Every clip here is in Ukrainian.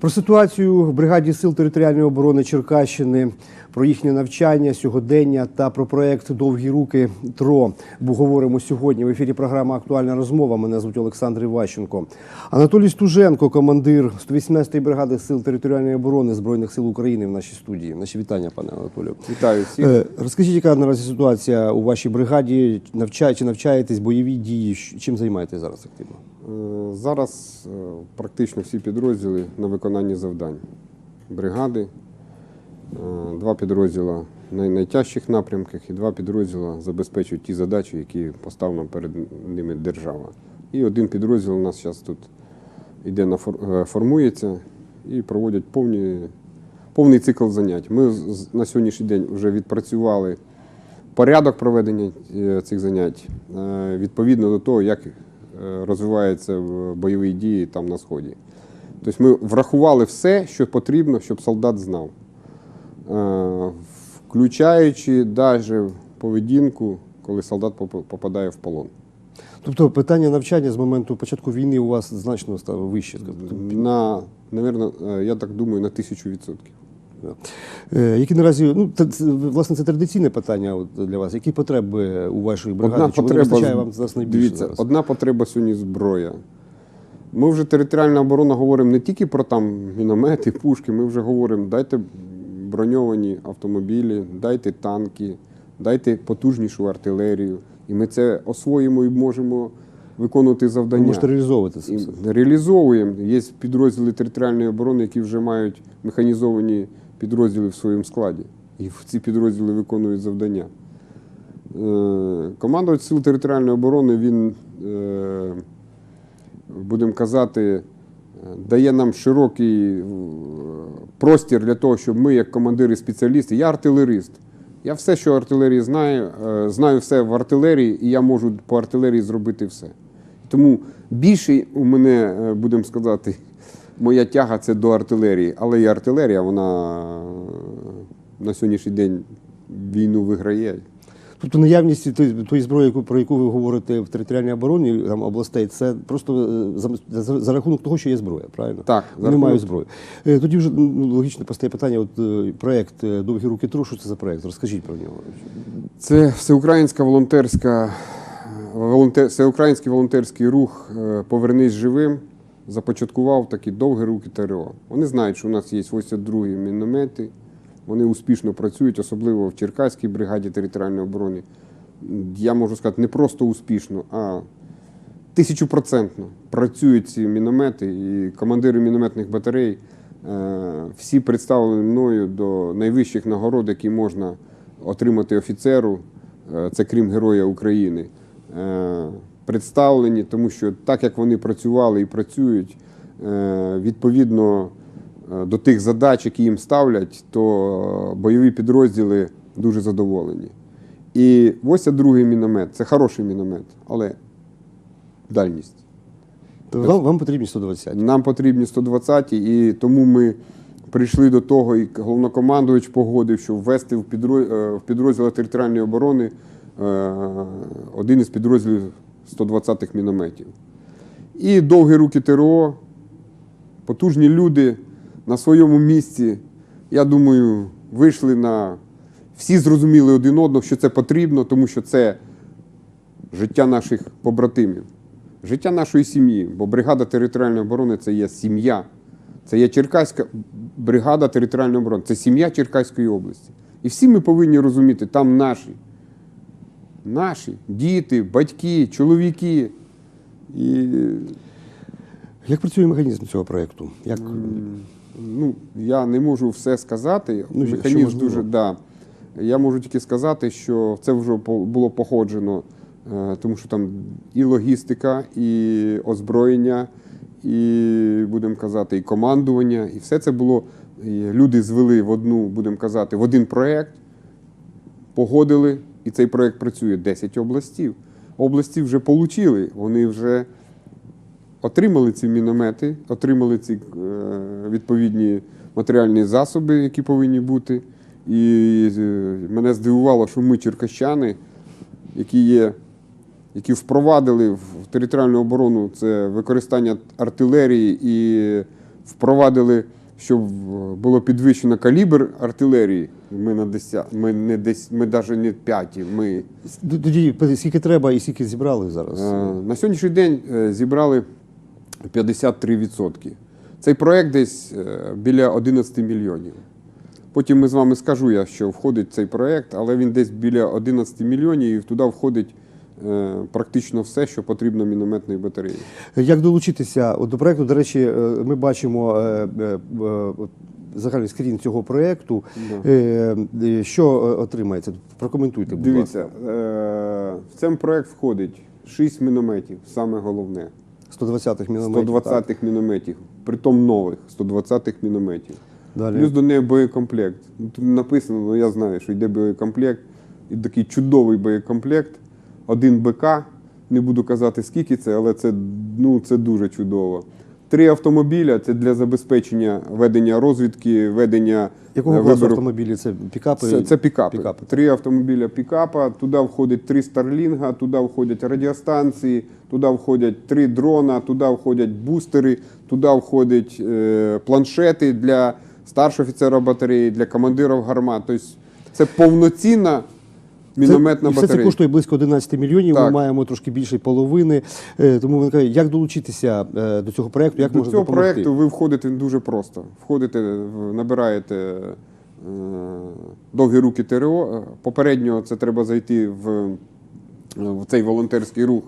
Про ситуацію в бригаді сил територіальної оборони Черкащини, про їхнє навчання, сьогодення та про проект Довгі руки ТРО. Говоримо сьогодні. В ефірі програма Актуальна розмова. Мене звуть Олександр Іващенко. Анатолій Стуженко, командир 118-ї бригади сил територіальної оборони Збройних сил України в нашій студії. Наші вітання, пане Анатолію. Вітаю всіх. Е, Розкажіть, яка наразі ситуація у вашій бригаді? Навчає чи навчаєтесь бойові дії? Чим займаєтесь зараз активно? Е, Зараз е, практично всі підрозділи на виконанні завдань. Бригади, е, два підрозділи на найтяжчих напрямках і два підрозділи забезпечують ті задачі, які поставлена перед ними держава. І один підрозділ у нас зараз тут йде на формується і проводять повні, повний цикл занять. Ми на сьогоднішній день вже відпрацювали порядок проведення цих занять відповідно до того, як розвиваються бойові дії там на сході. Тобто ми врахували все, що потрібно, щоб солдат знав, Е, включаючи навіть поведінку, коли солдат попадає в полон. Тобто питання навчання з моменту початку війни у вас значно стало вище. На, наверно, е, я так думаю, на тисячу відсотків. Е, Які наразі, ну це, власне, це традиційне питання от для вас. Які потреби у вашої бригади? Одна Чому потреба, вистачає вам зараз найбільше дивіться, зараз? одна потреба сьогодні зброя. Ми вже територіальна оборона говоримо не тільки про там міномети, пушки, ми вже говоримо, дайте броньовані автомобілі, дайте танки, дайте потужнішу артилерію. І ми це освоїмо і можемо виконувати завдання. можете реалізовувати це все. реалізовуємо. Є підрозділи територіальної оборони, які вже мають механізовані підрозділи в своєму складі. І ці підрозділи виконують завдання. Е, Командувач сил територіальної оборони, він, е, будемо казати, е, дає нам широкий простір для того, щоб ми, як командири спеціалісти, я артилерист. Я все, що артилерії знаю, знаю все в артилерії, і я можу по артилерії зробити все. Тому більше у мене, будемо сказати, моя тяга це до артилерії. Але і артилерія, вона е, на сьогоднішній день війну виграє. Тобто наявність тої, зброї, про яку ви говорите в територіальній обороні там, областей, це просто е, за, за, за рахунок того, що є зброя, правильно? Так, Вони мають зброю. Тоді вже ну, логічно постає питання: от е, проект Довгі руки ТРО, що це за проект? Розкажіть про нього. Це всеукраїнська волонтерська, волонтер, всеукраїнський волонтерський рух Повернись живим започаткував такі довгі руки ТРО. Вони знають, що у нас є 82-ї міномети. Вони успішно працюють, особливо в Черкаській бригаді територіальної оборони. Я можу сказати, не просто успішно, а тисячупроцентно працюють ці міномети, і командири мінометних батарей е, всі представлені мною до найвищих нагород, які можна отримати офіцеру, е, це крім Героя України. Е, Представлені, тому що так як вони працювали і працюють, е, відповідно е, до тих задач, які їм ставлять, то бойові підрозділи дуже задоволені. І ось це другий міномет. Це хороший міномет, але дальність. То вам, вам потрібні 120. Нам потрібні 120 і тому ми прийшли до того, і головнокомандувач погодив, що ввести в підрозділ, в підрозділи територіальної оборони е, один із підрозділів 120-х мінометів. І довгі руки ТРО, потужні люди на своєму місці, я думаю, вийшли на. Всі зрозуміли один одного, що це потрібно, тому що це життя наших побратимів, життя нашої сім'ї. Бо бригада територіальної оборони це є сім'я. Це є Черкаська бригада територіальної оборони, це сім'я Черкаської області. І всі ми повинні розуміти, там наші, наші діти, батьки, чоловіки. І Як працює механізм цього проекту? Як... ну, я не можу все сказати. Ну, Механізм дуже да. Я можу тільки сказати, що це вже було походжено, е, тому що там і логістика, і озброєння, і будемо казати, і командування, і все це було. Люди звели в одну, будемо казати, в один проєкт, погодили, і цей проєкт працює 10 областів. Області вже отримали, вони вже отримали ці міномети, отримали ці е, відповідні матеріальні засоби, які повинні бути. І е, мене здивувало, що ми, черкащани, які є, які впровадили в територіальну оборону це використання артилерії і впровадили, щоб е, було підвищено калібр артилерії. Ми на 10, ми не десь, ми навіть не п'яті. Ми Тоді скільки треба і скільки зібрали зараз? Е, На сьогоднішній день е, зібрали 53%. Цей проект десь біля 11 мільйонів. Потім ми з вами скажу я, що входить цей проект, але він десь біля 11 мільйонів і туди входить практично все, що потрібно мінометної батареї. Як долучитися до проекту? До речі, е, ми бачимо е, е, е, загальний скрін цього проекту. Е, е, Що е, отримається? Прокоментуйте, будь Дивіться, ласка. е, в цей проект входить 6 мінометів, саме головне. 120-х мінометів. 120-х мінометів, притом нових 120-х мінометів. Далі. Плюс до неї боєкомплект. Тут написано, ну я знаю, що йде боєкомплект. І такий чудовий боєкомплект. Один БК. Не буду казати, скільки це, але це, ну, це дуже чудово. Три автомобіля це для забезпечення ведення розвідки, ведення Якого е, класу вибору. автомобілі? Це пікапи? Це, це пікапи. Пікапи. Три автомобіля пікапа. Туди входить три Старлінга, туди входять радіостанції, туди входять три дрона, туди входять бустери, туди входять е, планшети для старшого офіцера батареї, для командирів гармат. Тобто це повноцінна мінометна це, батарея. це коштує близько 11 мільйонів. Ми маємо трошки більше половини. Е, Тому виникає, як долучитися е, до цього проекту, як До можна цього допомогти? проекту ви входите дуже просто. Входите, набираєте е, довгі руки ТРО. Попередньо це треба зайти в, в цей волонтерський рух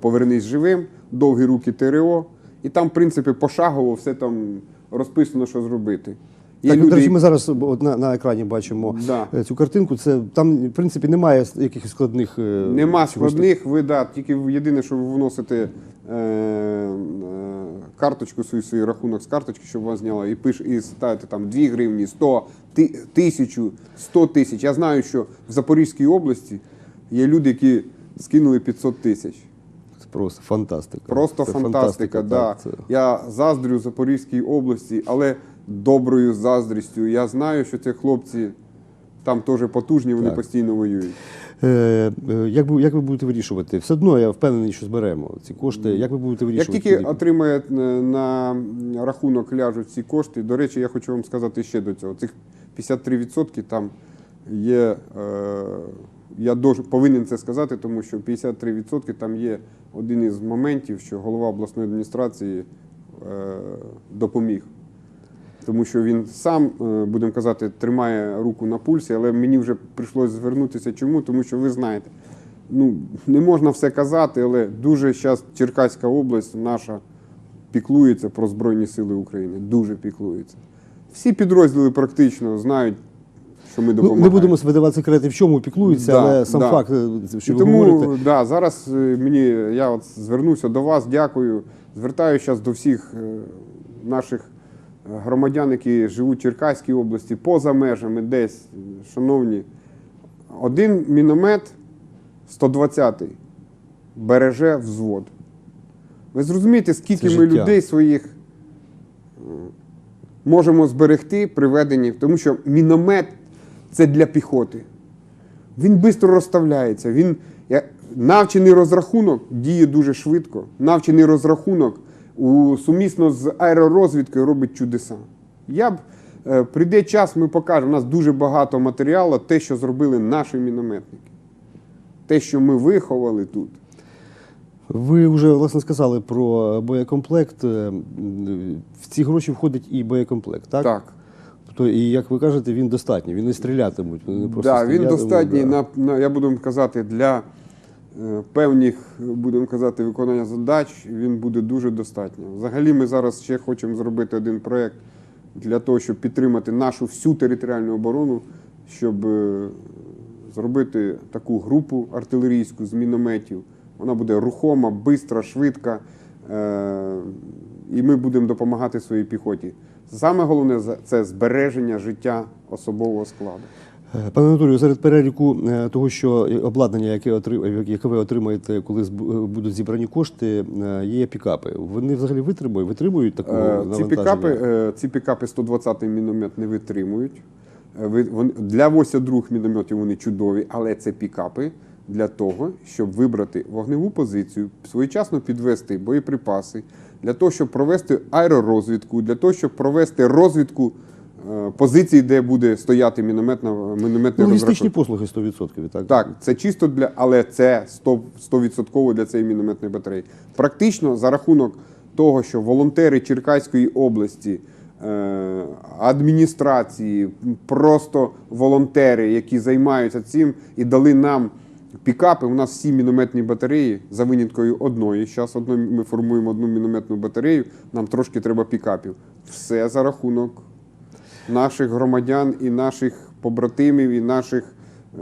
Повернись живим, довгі руки ТРО. І там, в принципі, пошагово все там розписано, що зробити. Так, до речі, ми зараз от на, на екрані бачимо Да. е, цю картинку. Це там, в принципі, немає якихось складних. е, Нема складних, ви да, тільки єдине, що ви вносите е, е, карточку свій, свій рахунок з карточки, щоб вас зняла, і пиш, і ставите там 2 гривні, 100, ти- тисячу, 100 тисяч. Я знаю, що в Запорізькій області є люди, які скинули 500 тисяч. Просто фантастика. Просто Це фантастика. да. так, це- Я заздрю Запорізькій області, але доброю заздрістю. Я знаю, що ці хлопці там теж потужні, вони Так. постійно воюють. Е, е, як, ви, як ви будете вирішувати? Все одно я впевнений, що зберемо ці кошти. Як ви будете вирішувати? Як тільки отримає е, на рахунок ляжуть ці кошти, до речі, я хочу вам сказати ще до цього. Цих 53% там є. Е, я дож, повинен це сказати, тому що 53% там є один із моментів, що голова обласної адміністрації е, допоміг. Тому що він сам, е, будемо казати, тримає руку на пульсі, але мені вже прийшлося звернутися. Чому? Тому що ви знаєте, ну не можна все казати, але дуже зараз Черкаська область наша піклується про Збройні Сили України. Дуже піклується. Всі підрозділи практично знають, що ми Ну, допомагаємо. не будемо видавати секрети, в чому піклуються, Да, але сам да. факт, е, що І ви тому говорите. да, зараз е, мені я от звернуся до вас, дякую. Звертаюся зараз до всіх наших громадян, які живуть в Черкаській області, поза межами десь, шановні. Один міномет 120-й береже взвод. Ви зрозумієте, скільки Це ми життя. людей своїх е, можемо зберегти при веденні, тому що міномет це для піхоти. Він швидко розставляється. Він навчений розрахунок діє дуже швидко. Навчений розрахунок у, сумісно з аеророзвідкою робить чудеса. Я б е, прийде час, ми покажемо. У нас дуже багато матеріалу, те, що зробили наші мінометники. Те, що ми виховали тут. Ви вже власне сказали про боєкомплект. Е, В ці гроші входить і боєкомплект, так? Так. Тобто, і як ви кажете, він достатній, він не стрілятимуть. Вони не просто Да, він достатній да. на, на я буду казати, для певних, будемо казати, виконання задач. Він буде дуже достатньо. Взагалі, ми зараз ще хочемо зробити один проєкт для того, щоб підтримати нашу всю територіальну оборону, щоб е, зробити таку групу артилерійську з мінометів. Вона буде рухома, бистра, швидка. Е, і ми будемо допомагати своїй піхоті. Саме головне це збереження життя особового складу. Е, Пане Анатолію, серед переліку е, того, що обладнання, яке яке ви отримаєте, коли е, будуть зібрані кошти, є пікапи. Вони взагалі витримують, витримують Е, Ці пікапи, ці пікапи 120-й міномет не витримують. Для 82 мінометів вони чудові, але це пікапи для того, щоб вибрати вогневу позицію, своєчасно підвести боєприпаси, для того, щоб провести аеророзвідку, для того, щоб провести розвідку позицій, де буде стояти мінометна мінометний Ну, логістичні послуги 100%. Так? Так, це чисто для, але це 100%, 100% для цієї мінометної батареї. Практично за рахунок того, що волонтери Черкаської області, е, адміністрації, просто волонтери, які займаються цим і дали нам пікапи. У нас всі мінометні батареї за виняткою одної. Зараз ми формуємо одну мінометну батарею, нам трошки треба пікапів. Все за рахунок наших громадян і наших побратимів, і наших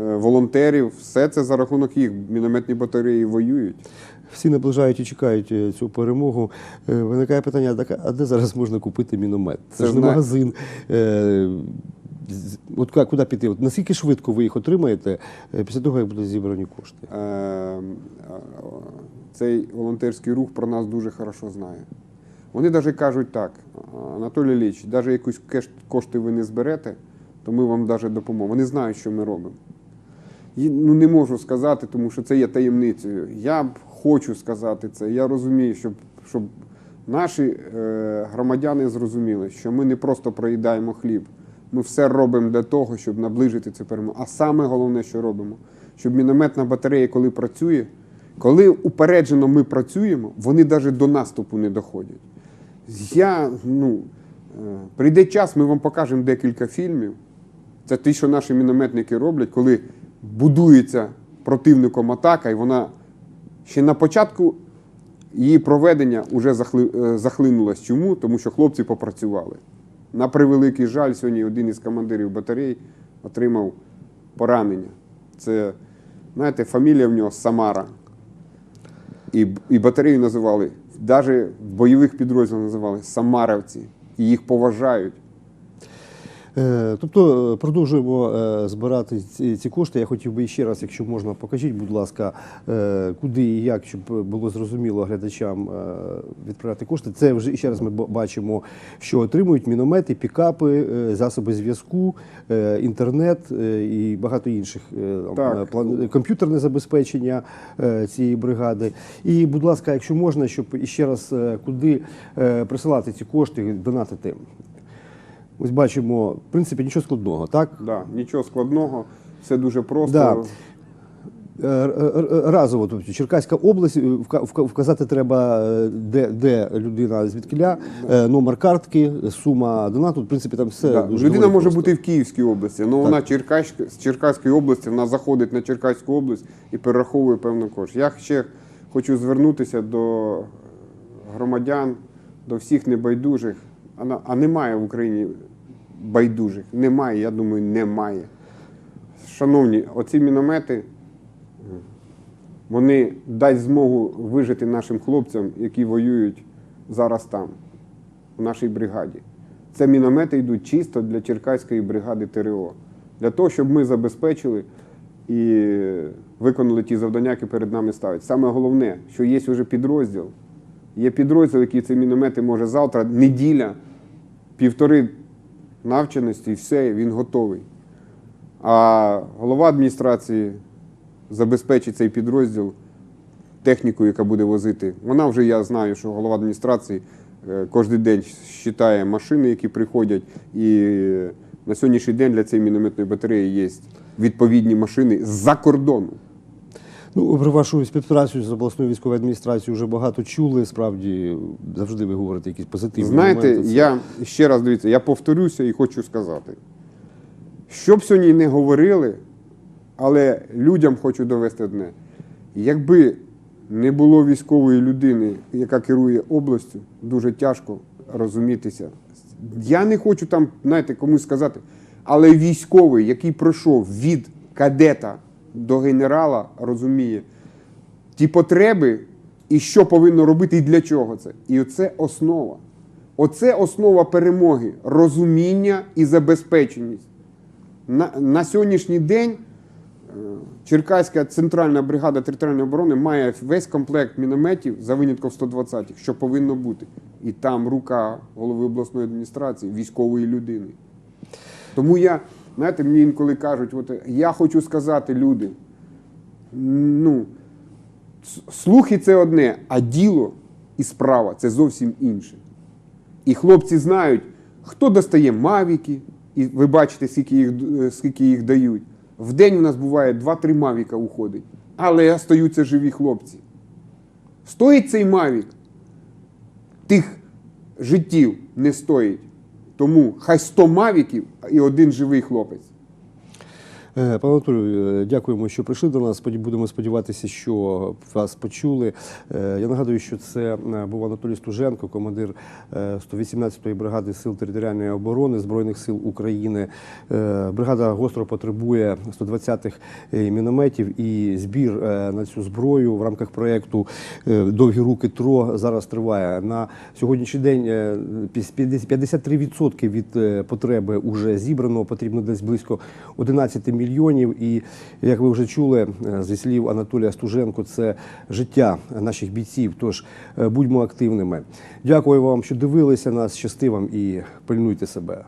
е, волонтерів. Все це за рахунок їх. Мінометні батареї воюють. Всі наближають і чекають е, цю перемогу. Е, Виникає питання, так, а де зараз можна купити міномет? Це, Це ж не магазин. От куди піти? От наскільки швидко ви їх отримаєте після того, як будуть зібрані кошти? Е, е, Цей волонтерський рух про нас дуже хорошо знає. Вони навіть кажуть так, Анатолій Ілліч, навіть якусь кеш- кошти ви не зберете, то ми вам навіть допоможемо. Вони знають, що ми робимо. І, ну, не можу сказати, тому що це є таємницею. Я б хочу сказати це. Я розумію, щоб, щоб наші е, громадяни зрозуміли, що ми не просто проїдаємо хліб. Ми все робимо для того, щоб наближити цю перемогу. А саме головне, що робимо, щоб мінометна батарея, коли працює, коли упереджено ми працюємо, вони навіть до наступу не доходять. Я, ну, е, прийде час, ми вам покажемо декілька фільмів. Це те, що наші мінометники роблять, коли будується противником атака, і вона ще на початку її проведення вже захли, е, захлинулась. Чому? Тому що хлопці попрацювали. На превеликий жаль, сьогодні один із командирів батарей отримав поранення. Це, знаєте, фамілія в нього Самара. І, і батарею називали, навіть в бойових підрозділах називали Самаровці. І їх поважають. Е, Тобто е, продовжуємо е, збирати ці, кошти. Я хотів би ще раз, якщо можна, покажіть, будь ласка, куди і як, щоб було зрозуміло глядачам відправляти кошти. Це вже ще раз ми бачимо, що отримують міномети, пікапи, засоби зв'язку, інтернет і багато інших Так. план- комп'ютерне забезпечення цієї бригади. І, будь ласка, якщо можна, щоб ще раз куди присилати ці кошти, донатити. Ось бачимо, в принципі, нічого складного, так? Да, нічого складного, все дуже просто. Да. Е, Разово, тобто Черкаська область, е, вка- вка- вказати треба, е, де, де людина звідкиля, е, номер картки, сума донату. В принципі, там все Да. дуже Людина може просто. бути в Київській області, але вона Черкаська, з Черкаської області вона заходить на Черкаську область і перераховує певну кошт. Я ще хочу звернутися до громадян, до всіх небайдужих. А, а немає в Україні байдужих. Немає, я думаю, немає. Шановні, оці міномети, вони дасть змогу вижити нашим хлопцям, які воюють зараз там, в нашій бригаді. Це міномети йдуть чисто для Черкаської бригади ТРО. Для того, щоб ми забезпечили і виконали ті завдання, які перед нами ставлять. Саме головне, що є вже підрозділ. Є підрозділ, який ці міномети може завтра, неділя, півтори навченості, і все, він готовий. А голова адміністрації забезпечить цей підрозділ технікою, яка буде возити. Вона вже я знаю, що голова адміністрації е, кожен день считає машини, які приходять. І е, на сьогоднішній день для цієї мінометної батареї є відповідні машини з-за кордону. Ну, про вашу співпрацю з обласною військовою адміністрацією вже багато чули. Справді завжди ви говорите якісь позитивні Знаєте, моменти. Я ще раз дивіться, я повторюся і хочу сказати. Що б сьогодні не говорили, але людям хочу довести одне. Якби не було військової людини, яка керує областю, дуже тяжко розумітися. Я не хочу там, знаєте, комусь сказати, але військовий, який пройшов від кадета до генерала, розуміє ті потреби і що повинно робити, і для чого це. І оце основа. Оце основа перемоги, розуміння і забезпеченість. На, на сьогоднішній день е, Черкаська центральна бригада територіальної оборони має весь комплект мінометів за винятком 120, що повинно бути. І там рука голови обласної адміністрації, військової людини. Тому я, знаєте, мені інколи кажуть, от, я хочу сказати, люди, ну, слухи це одне, а діло і справа це зовсім інше. І хлопці знають, хто достає мавіки, і ви бачите, скільки їх, е, скільки їх дають. В день у нас буває 2-3 мавіка уходить, але остаються живі хлопці. Стоїть цей мавік, тих життів не стоїть. Тому хай 100 мавіків і один живий хлопець. Е, Пане Анатолію, е, дякуємо, що прийшли до нас. Будемо сподіватися, що вас почули. Е, Я нагадую, що це був Анатолій Стуженко, командир е, 118-ї бригади сил територіальної оборони Збройних сил України. Бригада гостро потребує 120-х е, мінометів і збір на цю зброю в рамках проєкту Довгі руки ТРО зараз триває. На сьогоднішній день е, піс- 50 53% від потреби вже зібрано. Потрібно десь близько 11 мільйонів. І як ви вже чули е, зі слів Анатолія Стуженко, це життя наших бійців. Тож е, будьмо активними. Дякую вам, що дивилися нас. Щасти вам і пильнуйте себе.